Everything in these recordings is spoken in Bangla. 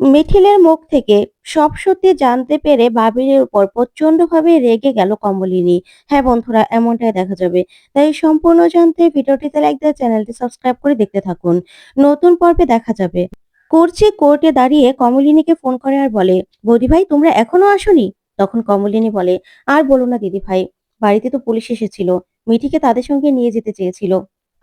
মিঠিলের মুখ থেকে সব সত্যি জানতে পেরে বাবিলের উপর প্রচন্ডভাবে রেগে গেল কমলিনী। হ্যাঁ বন্ধুরা, এমনটাই দেখা যাবে। তাই সম্পূর্ণ জানতে ভিডিওটিতে লাইক দিয়ে চ্যানেলটি সাবস্ক্রাইব করে দেখতে থাকুন। নতুন পর্বে দেখা যাবে। করছি কোর্টে দাঁড়িয়ে কমলিনীকে ফোন করে আর বলে, বৌদি ভাই, তোমরা এখনও আসোনি? তখন কমলিনী বলে, আর বলো না দিদি ভাই, বাড়িতে তো পুলিশ এসেছিল। মিঠিকে তাদের সঙ্গে নিয়ে যেতে চেয়েছিল।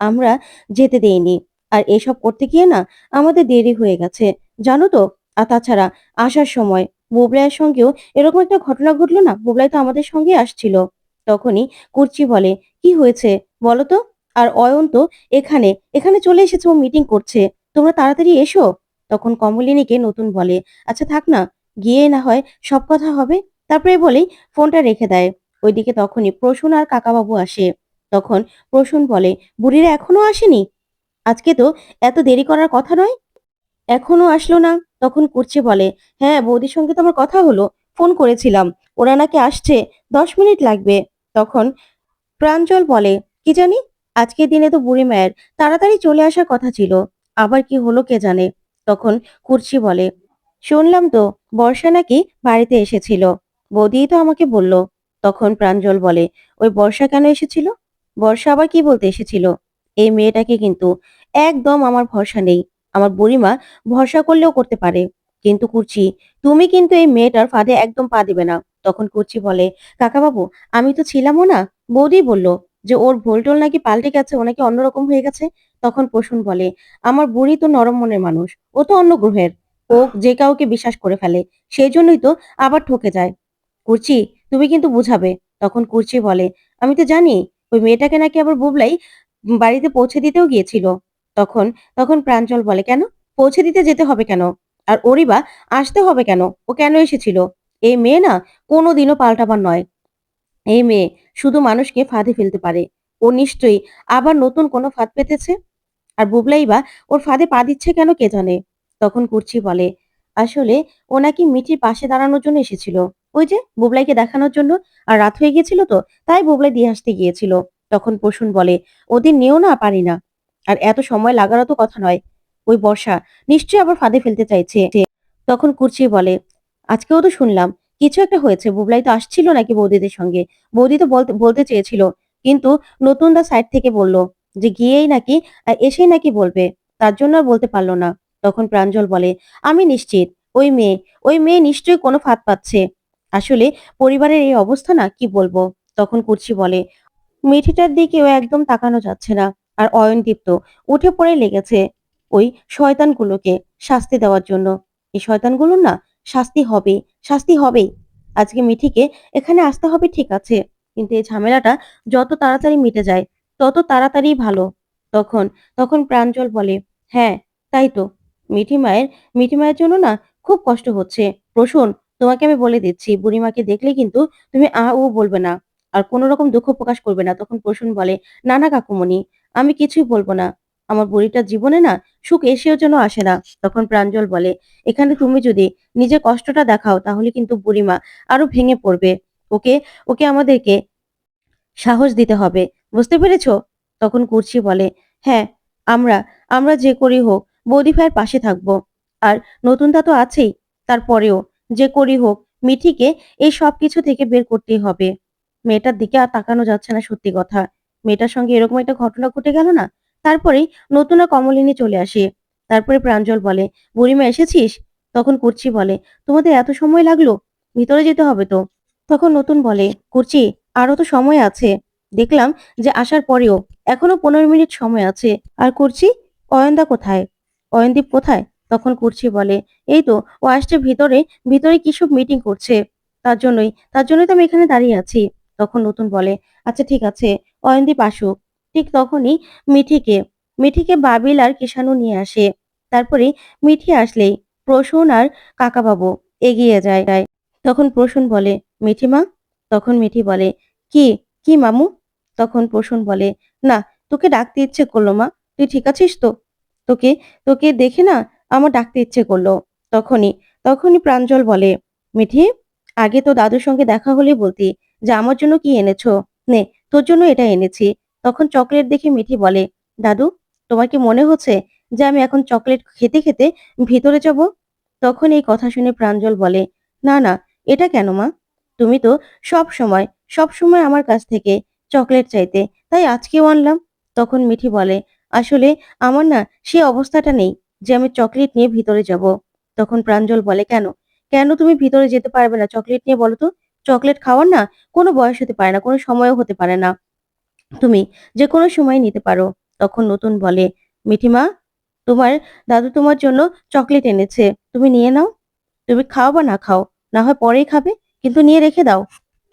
আমরা যেতে দেইনি। আর এসব করতে গিয়ে না আমাদের দেরি হয়ে গেছে। জানো তো আর তাছাড়া আসার সময় বুবলাইয়ের সঙ্গেও এরকম একটা ঘটনা ঘটলো না? বুবলাই তো আমাদের সঙ্গে আসছিল। তখনই কুর্চি বলে, কি হয়েছে? বলো তো। আর অয়ন তো, এখানে এখানে চলে এসেছে, ও মিটিং করছে। তোমরা তাড়াতাড়ি এসো। তখন কমলিনীকে নতুন বলে আচ্ছা থাক না, গিয়ে না হয় সব কথা হবে। তারপরে বলেই ফোনটা রেখে দেয়। ওইদিকে তখনই প্রসূন আর কাকাবাবু আসে। তখন প্রসূন বলে, বুড়িরা এখনও আসেনি? আজকে তো এত দেরি করার কথা নয়? এখনও আসলো না। তখন কুর্চি বলে হ্যাঁ বৌদির সঙ্গে তো আমার কথা হলো, ফোন করেছিলাম। ওরা নাকি আসছে, দশ মিনিট লাগবে। তখন প্রাঞ্জল বলে, কি জানি, আজকের দিনে তো বুড়ি মায়ের তাড়াতাড়ি চলে আসার কথা ছিল, আবার কি হলো কে জানে? তখন কুর্চি বলে, শুনলাম তো, বর্ষা নাকি বাড়িতে এসেছিল, বৌদিই তো আমাকে বলল। তখন প্রাঞ্জল বলে, ওই বর্ষা কেন এসেছিল? বর্ষা আবার কি বলতে এসেছিল? এই মেয়েটাকে কিন্তু একদম আমার ভরসা নেই। আমার বুড়িমা ভরসা করলেও করতে পারে। কিন্তু কুর্চি, তুমি কিন্তু এই মেয়েটার ফাঁদে একদম পা দিবে না। তখন কুর্চি বলে, কাকাবাবু, আমি তো ছিলামও না। বৌদি বলল, যে ওর ভোলটোল নাকি পাল্টে গেছে ও নাকি অন্যরকম হয়ে গেছে? তখন প্রসূন বলে, আমার বুড়ি তো নরম মনের মানুষ, ও তো অন্য গ্রহের। ও যে কাউকে বিশ্বাস করে ফেলে, সেই জন্যই তো আবার ঠকে যায়। কুর্চি, তুমি কিন্তু বুঝাবে। তখন কুর্চি বলে, আমি তো জানি, ওই মেয়েটাকে নাকি আবার বুবলাই বাড়িতে পৌঁছে দিতেও গিয়েছিল। তখন তখন প্রাঞ্জল বলে, কেন? পৌঁছে দিতে যেতে হবে কেন? আর ওরই বা আসতে হবে কেন? ও কেন এসেছিল? এই মেয়ে না কোনোদিনও পাল্টাবার নয়। এই মেয়ে শুধু মানুষকে ফাঁদে ফেলতে পারে। ও নিশ্চয়ই আবার নতুন কোনো ফাঁদ পেতেছে? আর বুবলাই বা ওর ফাঁদে পা দিচ্ছে কেন কে জানে? তখন কুর্চি বলে, আসলে ও নাকি মিঠির পাশে দাঁড়ানোর জন্য এসেছিল। ওই যে বুবলাইকে দেখানোর জন্য। আর রাত হয়ে গিয়েছিল তো, তাই বুবলাই দিয়ে আসতে গিয়েছিল। তখন প্রসূন বলে ওদের নিয়েও না পারি না আর এত সময় লাগারও তো কথা নয়। ওই বর্ষা নিশ্চয়ই আবার ফাঁদে ফেলতে চাইছে। তখন কুর্চি বলে, আজকেও তো শুনলাম, কিছু একটা হয়েছে, বুবলাই তো আসছিল নাকি বৌদিদের সঙ্গে? বৌদি তো বলতে চেয়েছিল, কিন্তু নতুন দা সাইড থেকে বলল যে গিয়েই নাকি, এসেই নাকি বলবে, তার জন্য আর বলতে পারল না। তখন প্রাঞ্জল বলে, আমি নিশ্চিত, ওই মেয়ে ওই মেয়ে নিশ্চয়ই কোনো ফাঁদ পাচ্ছে। আসলে পরিবারের এই অবস্থা না, কি বলব? তখন কুর্চি বলে, মিঠিটার দিকেও একদম তাকানো যাচ্ছে না। আর অয়নদীপ্ত উঠে পড়ে লেগেছে ওই শয়তানগুলোকে শাস্তি দেওয়ার জন্য। এই শয়তানগুলোর না শাস্তি হবে, শাস্তি হবেই আজকে মিঠিকে এখানে আসতে হবে ঠিক আছে, কিন্তু এই ঝামেলাটা যত তাড়াতাড়ি মিটে যায়, তত তাড়াতাড়ি ভালো। তখন তখন প্রাঞ্জল বলে হ্যাঁ তাই তো। মিঠি মায়ের মিঠি মায়ের জন্য না খুব কষ্ট হচ্ছে। প্রসূন, তোমাকে আমি বলে দিচ্ছি, বুড়িমাকে দেখলে কিন্তু তুমি আ ও বলবে না। আর কোনো রকম দুঃখ প্রকাশ করবে না। তখন প্রসূন বলে, না না কাকুমণি আমি কিছুই বলব না। আমার বুড়িটার জীবনে না সুখ এসেও যেন আসে না। তখন প্রাঞ্জল বলে, এখানে তুমি যদি নিজের কষ্টটা দেখাও, তাহলে কিন্তু বুড়িমা আরও ভেঙে পড়বে। ওকে ওকে আমাদেরকে সাহস দিতে হবে। বুঝতে পেরেছ? তখন কুর্চি বলে হ্যাঁ আমরা আমরা যে করি হোক, বৌদি ভাইয়ের পাশে থাকব। আর নতুনটা তো আছেই, তারপরেও যে করি হোক, মিঠিকে এই সব কিছু থেকে বের করতেই হবে। মেয়েটার দিকে আর তাকানো যাচ্ছে না সত্যি কথা। মেয়েটার সঙ্গে এরকম একটা ঘটনা ঘটে গেল না? তারপরেই নতুন কমলিনী চলে আসে। তারপরে প্রাঞ্জল বলে, বুড়িমা, এসেছিস? তখন কুর্চি বলে, তোমাদের এত সময় লাগল? ভিতরে যেতে হবে তো। তখন নতুন বলে, কুর্চি, আরও তো সময় আছে। দেখলাম যে আসার পরেও এখনও পনেরো মিনিট সময় আছে। আর কুর্চি, অয়নদা কোথায়? অয়নদীপ কোথায়? তখন কুর্চি বলে, এই তো, ও আসছে ভিতরে ভিতরে কি সব মিটিং করছে? তার জন্যই তার জন্যই তো আমি এখানে দাঁড়িয়ে আছি। তখন নতুন বলে আচ্ছা ঠিক আছে। অয়নদীপ আসুক, ঠিক তখনই মিঠিকে মিঠিকে বাবিল আর কিষানু নিয়ে আসে। তারপরে মিঠি আসলেই প্রসূন আর কাকাবাবু এগিয়ে যায়। তখন প্রসূন বলে মিঠিমা তখন মিঠি বলে, কি কি মামু? তখন প্রসূন বলে, না, তোকে ডাকতে ইচ্ছে করল মা, তুই ঠিক আছিস তো? তোকে তোকে দেখে না আমার ডাকতে ইচ্ছে করল। তখনই তখনই প্রাঞ্জল বলে, মিঠি, আগে তো দাদুর সঙ্গে দেখা হলে বলতি যে আমার জন্য কি এনেছো? নে তোর জন্য এটা এনেছি। তখন চকলেট দেখে মিঠি বলে, দাদু, তোমার কি মনে হচ্ছে যে আমি এখন চকলেট খেতে খেতে ভিতরে যাব? তখন এই কথা শুনে প্রাঞ্জল বলে, না না, এটা কেন মা? তুমি তো সব সময় সব সময় আমার কাছ থেকে চকলেট চাইতে, তাই আজকেও আনলাম। তখন মিঠি বলে, আসলে আমার না সে অবস্থাটা নেই যে আমি চকলেট নিয়ে ভিতরে যাব। তখন প্রাঞ্জল বলে, কেন? কেন তুমি ভিতরে যেতে পারবে না? চকলেট নিয়ে বলো তো। চকলেট খাওয়ার না কোনো বয়স হতে পারে না, কোনো সময়ও হতে পারে না। তুমি যে কোনো সময় নিতে পারো। তখন নতুন বলে, মিঠিমা, তোমার দাদু তোমার জন্য চকলেট এনেছে। তুমি নিয়ে নাও। তুমি খাও বা না খাও, না হয় পরেই খাবে, কিন্তু নিয়ে রেখে দাও।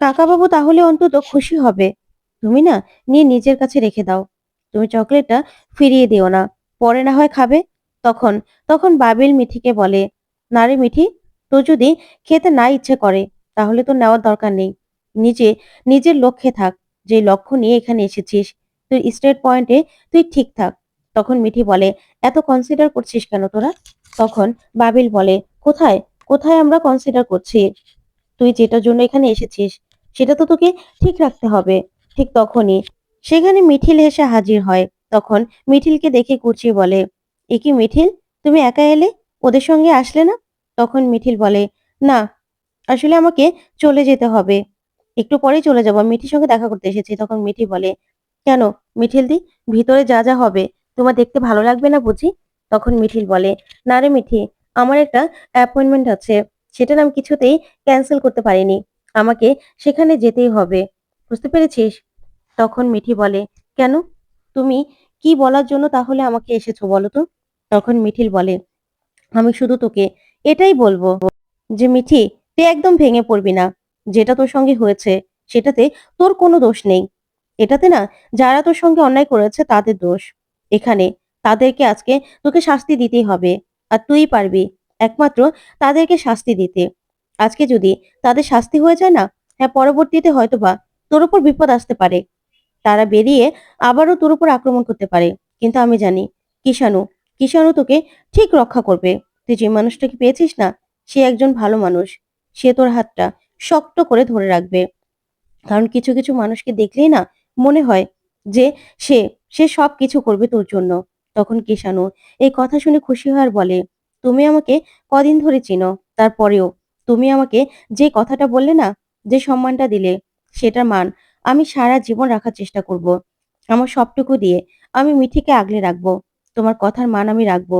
কাকাবাবু তাহলে অন্তত খুশি হবে। তুমি না নিয়ে নিজের কাছে রেখে দাও। তুমি চকলেটটা ফিরিয়ে দিও না। পরে না হয় খাবে। তখন তখন বাবিল মিঠিকে বলে, না রে মিঠি তো যদি খেতে না ইচ্ছে করে তাহলে তো নেওয়ার দরকার নেই। নিজে, নিজের লক্ষ্যে থাক, যে লক্ষ্য নিয়ে এখানে এসেছিস, তুই স্টেট পয়েন্টে তুই ঠিক থাক। তখন মিঠি বলে, এত কনসিডার করছিস কেন তোরা? তখন বাবিল বলে, কোথায়? কোথায় আমরা কনসিডার করছি? তুই যেটার জন্য এখানে এসেছিস, সেটা তো তোকে ঠিক রাখতে হবে। ঠিক তখনই সেখানে মিঠিল হেসে হাজির হয়। তখন মিঠিলকে দেখে কুচি বলে এ কি মিঠিল, তুমি একা এলে? ওদের সঙ্গে আসলে না? তখন মিঠিল বলে, না আসলে আমাকে চলে যেতে হবে। একটু পরেই চলে যাব। মিঠির সঙ্গে দেখা করতে এসেছি। তখন মিঠি বলে, কেন? মিঠিল দি, ভিতরে যা যা হবে, তোমার দেখতে ভালো লাগবে না বুঝি? তখন মিঠিল বলে, না রে মিঠি, আমার একটা অ্যাপয়েন্টমেন্ট আছে। সেটা আমি কিছুতেই ক্যান্সেল করতে পারিনি। আমাকে সেখানে যেতেই হবে। বুঝতে পেরেছিস? তখন মিঠি বলে, কেন? তুমি কি বলার জন্য তাহলে আমাকে এসেছ বলো তো? তখন মিঠিল বলে, আমি শুধু তোকে এটাই বলব যে মিঠি তুই একদম ভেঙে পড়বি না। যেটা তোর সঙ্গে হয়েছে, সেটাতে তোর কোনো দোষ নেই। এটাতে না, যারা তোর সঙ্গে অন্যায় করেছে, তাদের দোষ। এখানে তাদেরকে আজকে তোকে শাস্তি দিতেই হবে। আর তুই পারবি একমাত্র তাদেরকে শাস্তি দিতে। আজকে যদি তাদের শাস্তি হয়ে যায় না হ্যাঁ পরবর্তীতে হয়তোবা তোর উপর বিপদ আসতে পারে। তারা বেরিয়ে আবারও তোর উপর আক্রমণ করতে পারে। কিন্তু আমি জানি, কিষাণু কিষাণু তোকে ঠিক রক্ষা করবে। তুই যে মানুষটাকে পেয়েছিস না, সে একজন ভালো মানুষ। সে তোর হাতটা শক্ত করে ধরে রাখবে। কারণ কিছু কিছু মানুষকে দেখলেই না মনে হয় যে সে সে সব কিছু করবে তোর জন্য। তখন কিষাণু এই কথা শুনে খুশি হওয়ার বলে, তুমি আমাকে কদিন ধরে চিনো। তারপরেও তুমি আমাকে যে কথাটা বললে না, যে সম্মানটা দিলে, সেটার মান আমি সারা জীবন রাখার চেষ্টা করব। আমার সবটুকু দিয়ে আমি মিঠিকে আগলে রাখব। তোমার কথার মান আমি রাখব।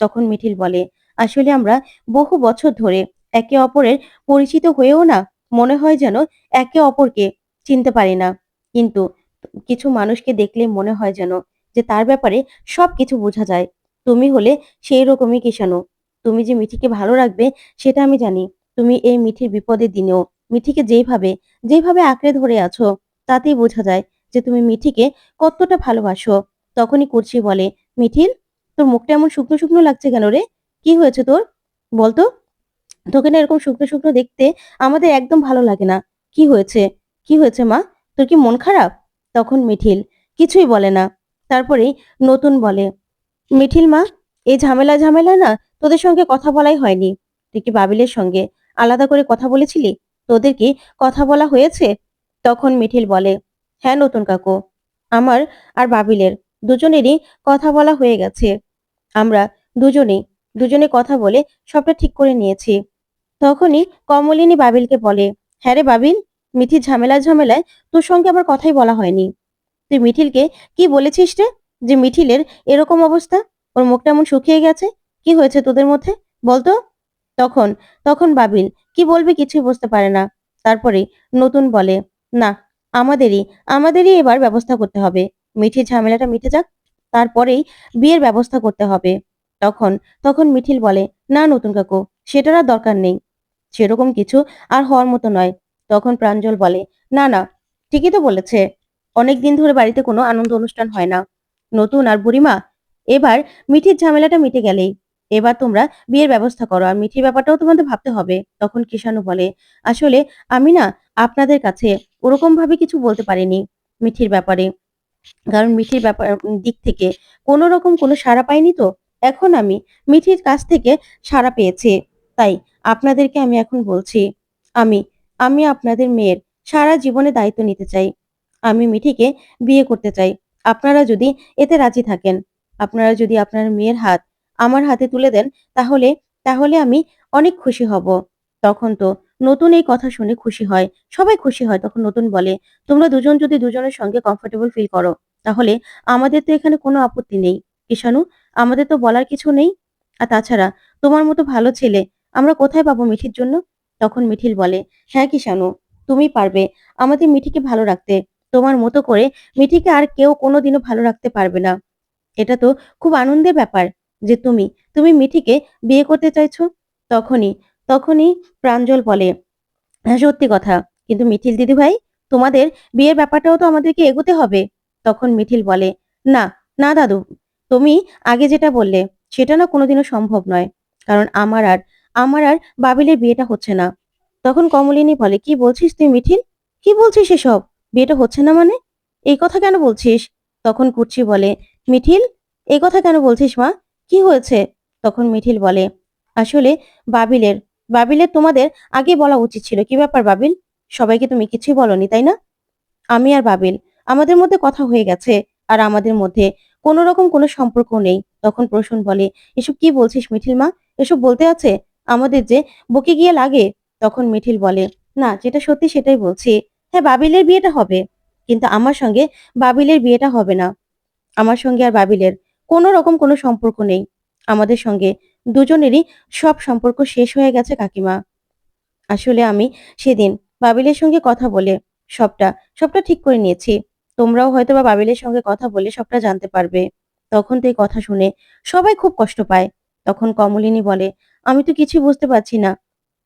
তখন মিঠিল বলে, আসলে আমরা বহু বছর ধরে একে অপরের পরিচিত হয়েও না, মনে হয় যেন একে অপরকে চিনতে পারি না। কিন্তু কিছু মানুষকে দেখলে মনে হয় যেন যে তার ব্যাপারে সব কিছু বোঝা যায়। তুমি হলে সেই রকমই কিষাণু। তুমি যে মিঠিকে ভালো রাখবে, সেটা আমি জানি। তুমি এই মিঠির বিপদের দিনেও, মিঠিকে যেইভাবে যেইভাবে আঁকড়ে ধরে আছো, তাতেই বোঝা যায় যে তুমি মিঠিকে কতটা ভালোবাসো। তখনই কুর্চি বলে, মিঠিল, তোর মুখটা এমন শুকনো শুকনো লাগছে কেন রে? কি হয়েছে তোর? বলতো? তোকে না এরকম শুকনো শুকনো দেখতে আমাদের একদম ভালো লাগে না। কি হয়েছে? কি হয়েছে মা? তোর কি মন খারাপ? তখন মিঠিল কিছুই বলে না। তারপরেই নতুন বলে, মিঠিল মা, এই ঝামেলা ঝামেলা না তোদের সঙ্গে কথা বলাই হয়নি। তুই কি বাবিলের সঙ্গে আলাদা করে কথা বলেছিলি? তোদের কি কথা বলা হয়েছে? তখন মিঠিল বলে হ্যাঁ নতুন কাকু, আমার আর বাবিলের দুজনেরই কথা বলা হয়ে গেছে। আমরা দুজনেই দুজনে কথা বলে সবটা ঠিক করে নিয়েছি। তখনই কমলিনী বাবিলকে বলে হ্যাঁ রে বাবিল মিঠির ঝামেলা ঝামেলায় তোর সঙ্গে আমার কথাই বলা হয়নি। তুই মিঠিলকে কি বলেছিস রে যে মিঠিলের এরকম অবস্থা? ওর মুখটা এমন শুকিয়ে গেছে। কি হয়েছে তোদের মধ্যে? বলতো? তখন তখন বাবিল, কি বলবে কিছুই বুঝতে পারে না। তারপরে নতুন বলে, না, আমাদেরই আমাদেরই এবার ব্যবস্থা করতে হবে। মিঠির ঝামেলাটা মিটে যাক, তারপরেই বিয়ের ব্যবস্থা করতে হবে। তখন তখন মিঠিল বলে, না নতুন কাকু, সেটার আর দরকার নেই। সেরকম কিছু আর হওয়ার মতো নয়। তখন প্রাঞ্জল বলে, না না, ঠিকই তো বলেছে। অনেক দিন ধরে বাড়িতে কোনো আনন্দ অনুষ্ঠান হয় না। নতুন আর বুড়িমা, এবার মিঠির ঝামেলাটা মিটে গেলেই। এবার তোমরা বিয়ের ব্যবস্থা করো আর মিঠির ব্যাপারটাও তোমাদের ভাবতে হবে। তখন কিষাণু বলে, আসলে আমি না আপনাদের কাছে ওরকম ভাবে কিছু বলতে পারিনি মিঠির ব্যাপারে। কারণ মিঠির ব্যাপার দিক থেকে কোনো রকম কোনো সাড়া পাইনি তো। এখন আমি মিঠির কাছ থেকে সাড়া পেয়েছি। তাই আপনাদেরকে আমি এখন বলছি, আমি আমি আপনাদের মেয়ের সারা জীবনে দায়িত্ব নিতে চাই। আমি মিঠিকে বিয়ে করতে চাই। আপনারা যদি এতে রাজি থাকেন, আপনারা যদি আপনার মেয়ের হাত আমার হাতে তুলে দেন, তাহলে তাহলে আমি অনেক খুশি হব। তখন তো নতুন এই কথা শুনে খুশি হয়। সবাই খুশি হয় তখন নতুন বলে, তোমরা দুজন যদি দুজনের সঙ্গে কমফোর্টেবল ফিল করো, তাহলে আমাদের তো এখানে কোনো আপত্তি নেই। ঈশানু আমাদের তো বলার কিছু নেই। আর তাছাড়া, তোমার মতো ভালো ছেলে, আমরা কোথায় পাবো মিঠির জন্য? তখন মিঠিল বলে হ্যাঁ কিষানু তুমি পারবে আমাদের মিঠিকে ভালো রাখতে। তোমার মতো করে মিঠিকে আর কেউ কোনোদিনও ভালো রাখতে পারবে না। এটা তো খুব আনন্দের ব্যাপার যে তুমি তুমি মিঠিকে বিয়ে করতে চাইছো? তখনই তখনই প্রাঞ্জল বলে হ্যাঁ সত্যি কথা, কিন্তু মিঠিল দিদি ভাই তোমাদের বিয়ের ব্যাপারটাও তো আমাদেরকে এগোতে হবে। তখন মিঠিল বলে, না না দাদু তুমি আগে যেটা বললে, সেটা না কোনোদিনও সম্ভব নয়। কারণ আমার আর আমার আর বাবিলের বিয়েটা হচ্ছে না। তখন কমলিনী বলে, কি বলছিস তুই মিঠিল? কি বলছিস এসব? বিয়েটা হচ্ছে না মানে? এই কথা কেন বলছিস? তখন কুর্চি বলে, মিঠিল, এই কথা কেন বলছিস মা? কি হয়েছে? তখন মিঠিল বলে, আসলে বাবিলের বাবিলের তোমাদের আগে বলা উচিত ছিল। কি ব্যাপার বাবিল? সবাইকে তুমি কিছুই বলনি, তাই না? আমি আর বাবিল, আমাদের মধ্যে কথা হয়ে গেছে, আর আমাদের মধ্যে কোনো রকম কোনো সম্পর্ক নেই। তখন প্রসূন বলে, এসব কি বলছিস মিঠিল মা? এসব বলতে আছে আমাদের যে বকে গিয়ে লাগে? তখন মিঠিল বলে, না, যেটা সত্যি সেটাই বলছি। হ্যাঁ বাবিলের বিয়েটা হবে, কিন্তু আমার সঙ্গে বাবিলের বিয়েটা হবে না। আমার সঙ্গে আর বাবিলের কোনো রকম কোনো সম্পর্ক নেই। আমাদের সঙ্গে দুজনেরই সব সম্পর্ক শেষ হয়ে গেছে, কাকিমা। আসলে আমি সেদিন বাবিলের সঙ্গে কথা বলে সবটা সবটা ঠিক করে নিয়েছি। তোমরাও হয়তো বা বাবিলের সঙ্গে কথা বলে সবটা জানতে পারবে। তখন তো এই কথা শুনে সবাই খুব কষ্ট পায়। তখন কমলিনী বলে, আমি তো কিছু বুঝতে পারছি না।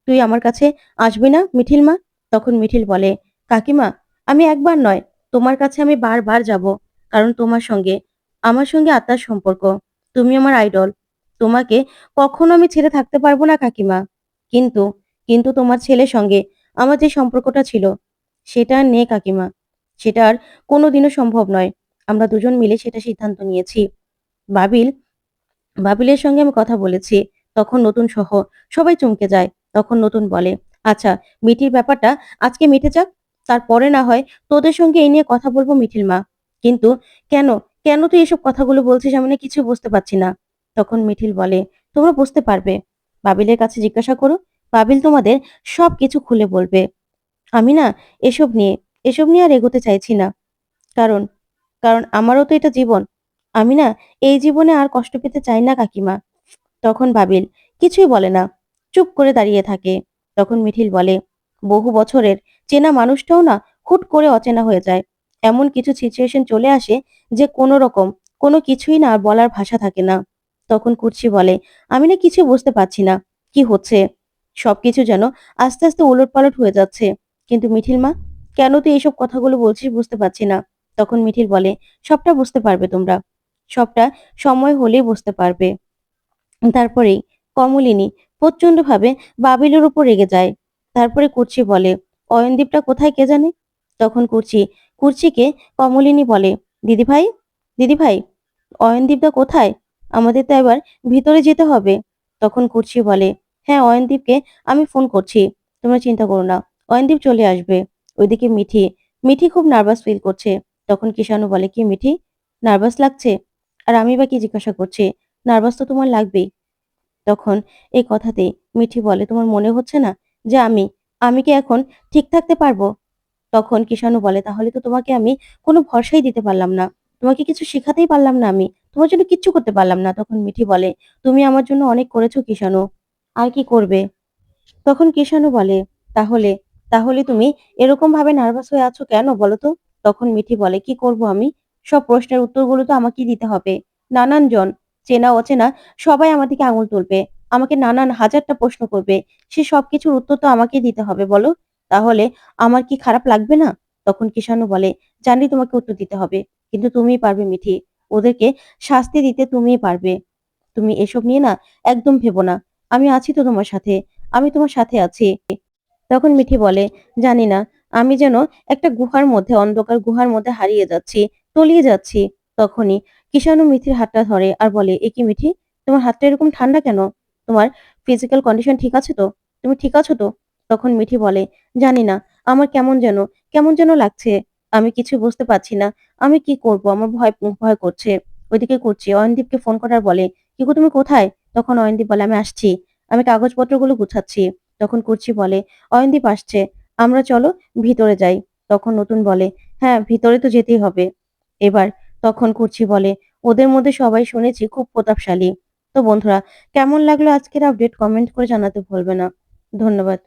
তুই আমার কাছে আসবি না, মিঠিল মা? তখন মিঠিল বলে, কাকিমা, আমি একবার নয়, তোমার কাছে আমি বারবার যাব, কারণ তোমার সঙ্গে, আমার সঙ্গে আত্মার সম্পর্ক। তুমি আমার আইডল। তোমাকে কখনো আমি ছেড়ে থাকতে পারব না, কাকিমা। কিন্তু কিন্তু তোমার ছেলের সঙ্গে আমার যে সম্পর্কটা ছিল, সেটা নেই, কাকিমা। সেটা আর কোনোদিনও সম্ভব নয়। আমরা দুজন মিলে সেটা সিদ্ধান্ত নিয়েছি। বাবিল, বাবিলের সঙ্গে আমি কথা বলেছি। তখন নতুন সহ সবাই চমকে যায়। তখন নতুন বলে আচ্ছা মিঠির ব্যাপারটা আজকে মিটে যাক। তারপরে না হয় তোদের সঙ্গে এই নিয়ে কথা বলব মিঠিল মা। কিন্তু কেন? কেন তুই এসব কথাগুলো বলছিস আমি কিছু বুঝতে পারছি না। তখন মিঠিল বলে, তোমরা বুঝতে পারবে। বাবিলের কাছে জিজ্ঞাসা করো। বাবিল তোমাদের সব কিছু খুলে বলবে। আমি না এসব নিয়ে এসব নিয়ে আর এগোতে চাইছি না। কারণ কারণ আমারও তো এটা জীবন। আমি না এই জীবনে আর কষ্ট পেতে চাই না কাকিমা। তখন বাবিল কিছুই বলে না। চুপ করে দাঁড়িয়ে থাকে। তখন মিঠিল বলে, বহু বছরের চেনা মানুষটাও না হুট করে অচেনা হয়ে যায়। এমন কিছু সিচুয়েশন চলে আসে যে কোনো রকম, কোনো কিছুই না আর বলার ভাষা থাকে না। তখন কুর্চি বলে, আমি না কিছু বুঝতে পারছি না। কি হচ্ছে? সবকিছু যেন আস্তে আস্তে উলট পালট হয়ে যাচ্ছে। কিন্তু মিঠিল মা কেন তুই এইসব কথাগুলো বলছিস বুঝতে পারছি না। তখন মিঠিল বলে, সবটা বুঝতে পারবে তোমরা। সবটা সময় হলেই বুঝতে পারবে। তারপরেই কমলিনী প্রচন্ডভাবে বাবিলের উপর রেগে যায়। তারপরে কুর্চি বলে, অয়নদীপটা কোথায় কে জানে? তখন কুর্চি, কুর্চিকে কমলিনী বলে দিদি ভাই দিদি ভাই অয়নদীপটা কোথায়? আমাদের তো এবার ভিতরে যেতে হবে। তখন কুর্চি বলে হ্যাঁ অয়নদীপকে আমি ফোন করছি। তোমরা চিন্তা করো না, অয়নদীপ চলে আসবে। ওইদিকে মিঠি মিঠি খুব নার্ভাস ফিল করছে। তখন কিষানু বলে, কি মিঠি নার্ভাস লাগছে? আর আমি বা কি জিজ্ঞাসা করছি? নার্ভাস তো তোমার লাগবেই। তখন এই কথাতেই মিঠি বলে, তোমার মনে হচ্ছে না যে আমি আমি কি এখন ঠিক থাকতে পারব? তখন কিষানু বলে, তাহলে তো তোমাকে আমি কোনো ভরসাই দিতে পারলাম না। তোমাকে কিছু শেখাতেই পারলাম না আমি। তোমার জন্য কিচ্ছু করতে পারলাম না। তখন মিঠি বলে, তুমি আমার জন্য অনেক করেছ কিষানু আর কি করবে? তখন কিষানু বলে, তাহলে তাহলে তুমি এরকম ভাবে নার্ভাস হয়ে আছো কেন বলো তো তখন মিঠি বলে, কি করব আমি? সব প্রশ্নের উত্তরগুলো তো আমাকেই দিতে হবে। নানান জন চেনা অচেনা, সবাই আমার দিকে আঙুল তুলবে। আমাকে নানান হাজারটা প্রশ্ন করবে। সে সবকিছুর উত্তর তো আমাকেই দিতে হবে, বলো। তাহলে আমার কি খারাপ লাগবে না? তখন কিষানু বলে জানি তোমাকে উত্তর দিতে হবে, কিন্তু তুমিই পারবে মিঠি। ওদেরকে শাস্তি দিতে তুমিই পারবে। তুমি এসব নিয়ে না একদম ভেবো না। আমি আছি তো তোমার সাথে। আমি তোমার সাথে আছি। তখন মিঠি বলে, জানি না, আমি যেন একটা গুহার মধ্যে, অন্ধকার গুহার মধ্যে হারিয়ে যাচ্ছি, তলিয়ে যাচ্ছি। তখনই কিষাণু মিঠির হাতটা ধরে আর বলে, এ কি মিঠি, তোমার হাতটা এরকম ঠান্ডা কেন? তোমার ফিজিক্যাল কন্ডিশন ঠিক আছে তো? তুমি ঠিক আছো তো? তখন মিঠি বলে, জানি না, আমার কেমন যেন কেমন যেন লাগছে। আমি কিছু বুঝতে পারছি না, আমি কি করব? আমার ভয় ভয় করছে। ওইদিকে করছি। অয়নদীপকে ফোন করার বলে, কি গো তুমি কোথায়? তখন অয়নদীপ বলে, আমি আসছি, আমি কাগজপত্রগুলো গুছাচ্ছি। তখন কুর্চি বলে, অয়নদীপ আসছে, আমরা চলো ভিতরে যাই। তখন নতুন বলে হ্যাঁ ভিতরে তো যেতেই হবে। এবার তখন কুর্চি বলে, ওদের মধ্যে সবাই শুনেছি খুব প্রতাপশালী। তো বন্ধুরা, কেমন লাগল আজকের আপডেট কমেন্ট করে জানাতে ভুলবে না। ধন্যবাদ।